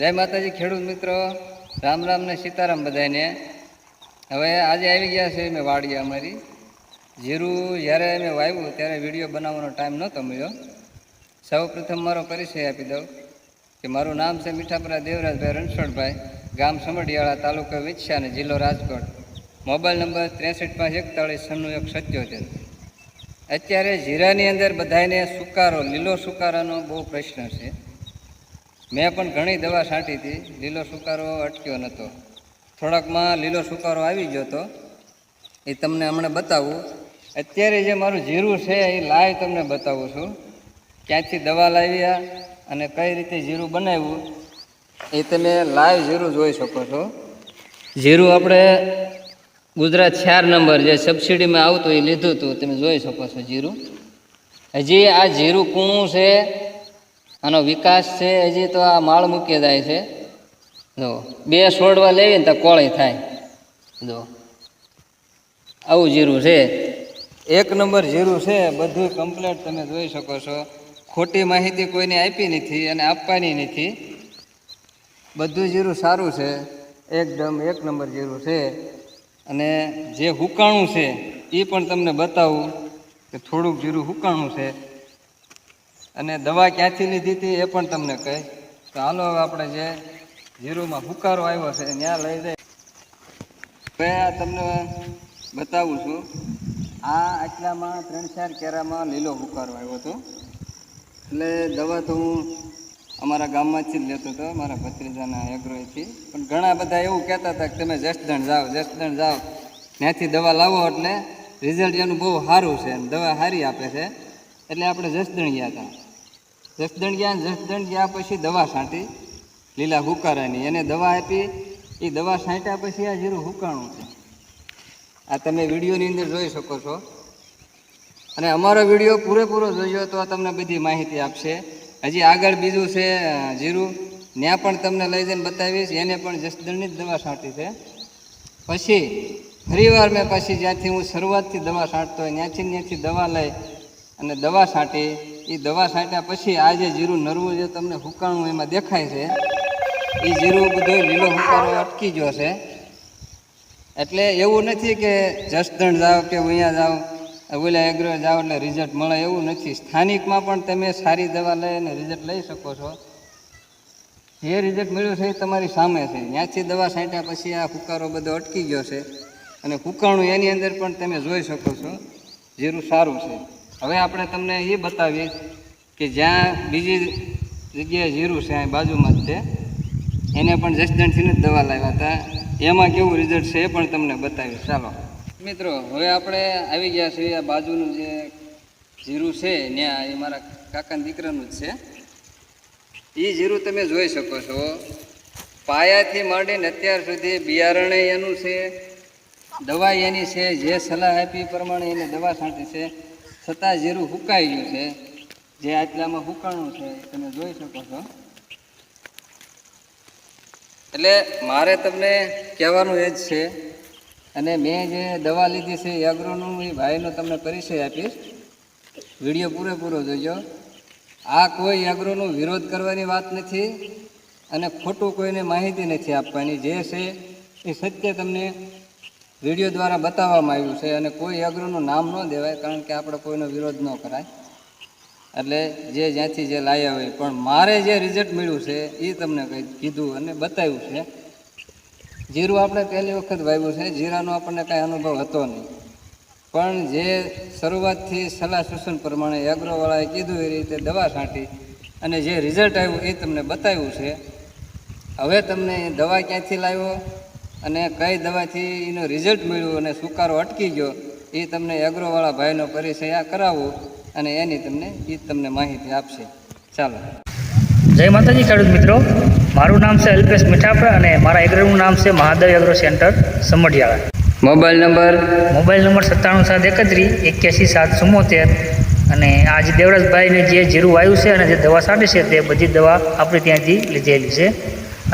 જય માતાજી, ખેડૂત મિત્રો. રામ રામ ને સીતારામ બધાને હવે આજે આવી ગયા છે મેં વાડી અમારી. જીરું જ્યારે મેં વાવ્યું ત્યારે વીડિયો બનાવવાનો ટાઈમ નહોતો મળ્યો. સૌ પ્રથમ મારો પરિચય આપી દઉં કે મારું નામ છે મીઠાપરા દેવરાજભાઈ રણછોડભાઈ, ગામ સમઢિયાળા તાલુકો વિછ્યા અને જિલ્લો રાજકોટ. મોબાઈલ નંબર ત્રેસઠ પાંચ એકતાળીસ છન્નું એક સત્યોતેર. અત્યારે જીરાની અંદર બધાને સુકારો, લીલો સુકારાનો બહુ પ્રશ્ન છે. મેં પણ ઘણી દવા છાંટી હતી. લીલો સુકારો અટક્યો નહોતો. થોડાકમાં લીલો સુકારો આવી ગયો હતો. એ તમને હમણાં બતાવું. અત્યારે જે મારું જીરું છે, એ લાઈવ તમને બતાવું છું. ક્યાંથી દવા લાવ્યા અને કઈ રીતે જીરું બનાવ્યું, એ તમે લાઈવ જીરું જોઈ શકો છો. જીરું આપણે ગુજરાત ચાર નંબર જે સબસિડીમાં આવતું એ લીધું હતું, તમે જોઈ શકો છો જીરું. હજી આ જીરું કૂણું છે આનો વિકાસ છે હજી તો આ માળ મૂકી જાય છે. જો, બે છોડવા લેવી ને તો કોળી થાય. જો, આવું જીરું છે. એક નંબર જીરું છે, બધું કમ્પ્લેટ તમે જોઈ શકો છો. ખોટી માહિતી કોઈને આપી નથી અને આપવાની નથી. બધું જીરું સારું છે. એકદમ એક નંબર જીરું છે. અને જે હુકાણું છે એ પણ તમને બતાવું કે થોડુંક જીરું હુકાણું છે. અને દવા ક્યાંથી લીધી હતી એ પણ તમને કહી. તો હાલો હવે આપણે જે જીરુમાં હુકારો આવ્યો છે, ત્યાં લઈ હવે આ તમને બતાવું છું. આ આટલામાં ત્રણ ચાર કેરામાં લીલો હુકારો આવ્યો હતો. એટલે દવા તો હું અમારા ગામમાંથી જ લેતો હતો, મારા ભત્રીજાના એગ્રોથી પણ ઘણા બધા એવું કહેતા હતા કે તમે જસદણ જાઓ જસદણ જાઓ. ત્યાંથી દવા લાવો એટલે રિઝલ્ટ એનું બહુ સારું છે દવા સારી આપે છે. એટલે આપણે જસદણ ગયા હતા. જસદણ ગયા જસદણ ગયા પછી દવા છાંટી. લીલા હુકારાની. એને દવા આપી. એ દવા છાંટ્યા પછી આ જીરું હુકાણું છે. આ તમે વિડીયોની અંદર જોઈ શકો છો. અને અમારો વીડિયો પૂરેપૂરો જોયો તો તમને બધી માહિતી આપશે. હજી આગળ બીજું છે જીરું. ત્યાં પણ તમને લઈ જઈને બતાવીશ. એને પણ જસદણની જ દવા છાંટી છે. પછી ફરીવાર મેં પછી જ્યાંથી હું શરૂઆતથી દવા છાંટતો હોય ત્યાંથી ત્યાંથી દવા લઈ અને દવા છાંટે. એ દવા છાંટ્યા પછી આ જે જીરું નરવું જે તમને હુકાણું એમાં દેખાય છે એ જીરું બધું લીલો હુકારો અટકી ગયો છે. એટલે એવું નથી કે જસદણ જાઓ કે અહીંયા જાઓ, ઓલા એગ્રો જાઓ એટલે રિઝલ્ટ મળે એવું નથી. સ્થાનિકમાં પણ તમે સારી દવા લઈ અને રિઝલ્ટ લઈ શકો છો. જે રિઝલ્ટ મળ્યું છે એ તમારી સામે છે. ત્યાંથી દવા છાંટ્યા પછી આ હુકારો બધો અટકી ગયો છે. અને હુકાણું એની અંદર પણ તમે જોઈ શકો છો. જીરું સારું છે. હવે આપણે તમને એ બતાવીએ કે જ્યાં બીજી જગ્યાએ જીરું છે, અહીં બાજુમાં જ છે. એને પણ જસદણથીને જ દવા લાવ્યા હતા. એમાં કેવું રિઝલ્ટ છે એ પણ તમને બતાવીશ ચાલો. મિત્રો, હવે આપણે આવી ગયા છીએ આ બાજુનું જે જીરું છે ત્યાં એ મારા કાકાના દીકરાનું જ છે. એ જીરું તમે જોઈ શકો છો. પાયાથી માંડીને અત્યાર સુધી બિયારણે એનું છે દવા એની છે, જે સલાહ આપી પ્રમાણે એને દવા છાંટી છે. છતાં જીરું હુકાઈ ગયું છે, જે આટલામાં હુકાણું છે, તમે જોઈ શકો છો. એટલે મારે તમને કહેવાનું એ જ છે, અને મેં જે દવા લીધી છે એ અગ્રોનું, એ ભાઈનો તમને પરિચય આપીશ. વીડિયો પૂરેપૂરો જોજો. આ કોઈ અગ્રોનો વિરોધ કરવાની વાત નથી, અને ખોટું કોઈને માહિતી નથી આપવાની. જે છે એ સત્ય તમને વીડિયો દ્વારા બતાવવામાં આવ્યું છે અને કોઈ અગ્રનું નામ ન દેવાય કારણ કે આપણે કોઈનો વિરોધ ન કરાય. એટલે જે જ્યાંથી જે લાવ્યા હોય પણ મારે જે રિઝલ્ટ મળ્યું છે એ તમને કંઈ કીધું અને બતાવ્યું છે. જીરું આપણે પહેલી વખત વાવ્યું છે. જીરાનો આપણને કાંઈ અનુભવ હતો નહીં. પણ જે શરૂઆતથી સલાહ સૂચન પ્રમાણે એગ્રોવાળાએ કીધું એ રીતે દવા છાંટી અને જે રિઝલ્ટ આવ્યું એ તમને બતાવ્યું છે. હવે તમને દવા ક્યાંથી લાવ્યો? અને કઈ દવાથી એનું રિઝલ્ટ મળ્યું અને સુકારો અટકી ગયો એ તમને એગ્રોવાળા ભાઈનો પરિચય આ કરાવો અને એની તમને એ તમને માહિતી આપશે. ચાલો. જય માતાજી ખેડૂત મિત્રો. મારું નામ છે અલ્પેશ મીઠાપરા અને મારા એગ્રોનું નામ છે Mahadev agro centre Samadhiyala. Mobile number? Mobile number સત્તાણું સાત એકત્રીસ એક્યાસી સાત ચુમ્મોતેર. અને આ જે દેવરાજભાઈને જે જીરું આવ્યું છે અને જે દવા સાંટી છે તે બધી દવા આપણે ત્યાંથી લીધેલી છે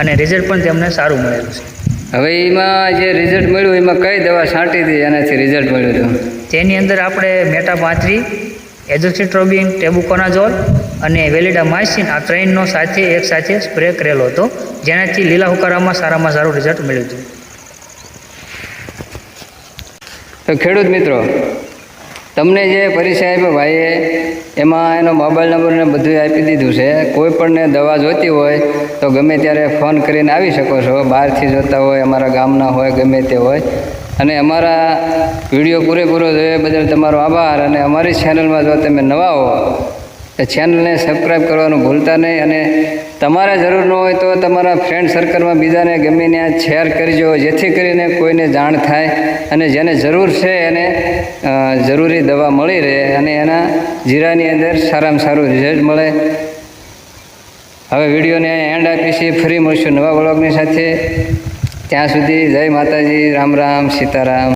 અને રિઝલ્ટ પણ તેમને સારું મળેલું છે. હવે એમાં જે રિઝલ્ટ મળ્યું એમાં કઈ દવા છાંટી હતી એનાથી રિઝલ્ટ મળ્યું હતું? તેની અંદર આપણે મેટા પાથરી એઝોસિટ્રોબિન ટેબુકોનાઝોલ અને વેલિડા માઇસિન આ ત્રણનો સાથે એક સાથે સ્પ્રે કરેલો હતો જેનાથી લીલા હુકારામાં સારામાં સારું રિઝલ્ટ મળ્યું હતું. તો ખેડૂત મિત્રો તમને જે પરિચય આપ્યો ભાઈએ એમાં એનો મોબાઈલ નંબર ને બધું આપી દીધું છે, કોઈ પણને દવા જોતી હોય તો ગમે ત્યારે ફોન કરીને આવી શકો છો, બહારથી જોતા હોય, અમારા ગામના હોય, ગમે તે હોય. અને અમારા વીડિયો પૂરેપૂરો જોયા બદલ તમારો આભાર અને અમારી ચેનલમાં જો તમે નવા હો, તો ચેનલને સબસ્ક્રાઈબ કરવાનું ભૂલતા નહીં અને તમારે જરૂર ન હોય તો તમારા ફ્રેન્ડ સર્કલમાં બીજાને ગમે ત્યાં શેર કરજો, જેથી કરીને કોઈને જાણ થાય અને જેને જરૂર છે એને જરૂરી દવા મળી રહે અને એના જીરાની અંદર સારામાં સારું રિઝલ્ટ મળે. હવે વિડીયોને એન્ડ આપીશી. ફરી મળશું નવા બ્લોગની સાથે. ત્યાં સુધી જય માતાજી. રામ રામ. સીતારામ.